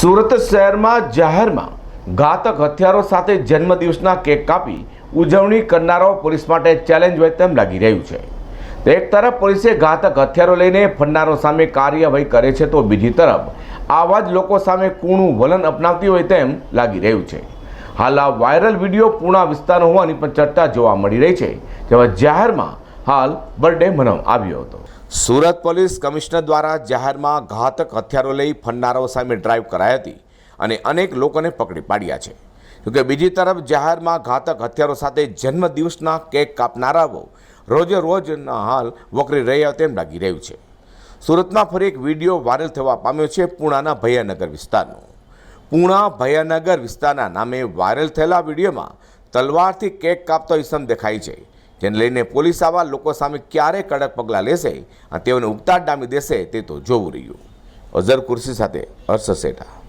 સુરત શહેરમાં જાહેરમાં ઘાતક હથિયારો સાથે જન્મદિવસના કેક કાપી ઉજવણી કરનારાઓ પોલીસ માટે ચેલેન્જ હોય તેમ લાગી રહ્યું છે. એક તરફ પોલીસે ઘાતક હથિયારો લઈને ફરનારો સામે કાર્યવાહી કરે છે તો બીજી તરફ આવા જ લોકો સામે કૂણું વલણ અપનાવતી હોય તેમ લાગી રહ્યું છે. હાલ આ વાયરલ વીડિયો પૂણા વિસ્તારનો હોવાની પણ ચર્ચા જોવા મળી રહી છે. જેમાં જાહેરમાં હાલ બર્થડે મનાવવામાં આવ્યો હતો. સુરત પોલીસ કમિશનર દ્વારા જાહેરમાં ઘાતક હથિયારો લઈ ફંડનારાઓ સામે ડ્રાઈવ કરાઈ હતી અને અનેક લોકોને પકડી પાડ્યા છે. જોકે બીજી તરફ જાહેરમાં ઘાતક હથિયારો સાથે જન્મદિવસના કેક કાપનારાઓ રોજે રોજના હાલ વકરી રહ્યા તેમ લાગી રહ્યું છે. સુરતમાં ફરી એક વીડિયો વાયરલ થવા પામ્યો છે પૂણાના ભૈયાનગર વિસ્તારનો. પૂણા ભૈયાનગર વિસ્તારના નામે વાયરલ થયેલા વિડીયોમાં તલવારથી કેક કાપતો ઇસમ દેખાય છે. જેને લઈને પોલીસ આવા લોકો સામે ક્યારે કડક પગલાં લેશે અને તેઓને ઉગતા ડામી દેશે તે તો જોવું રહ્યું. અઝર કુર્સી સાથે હર્ષ સેઠા.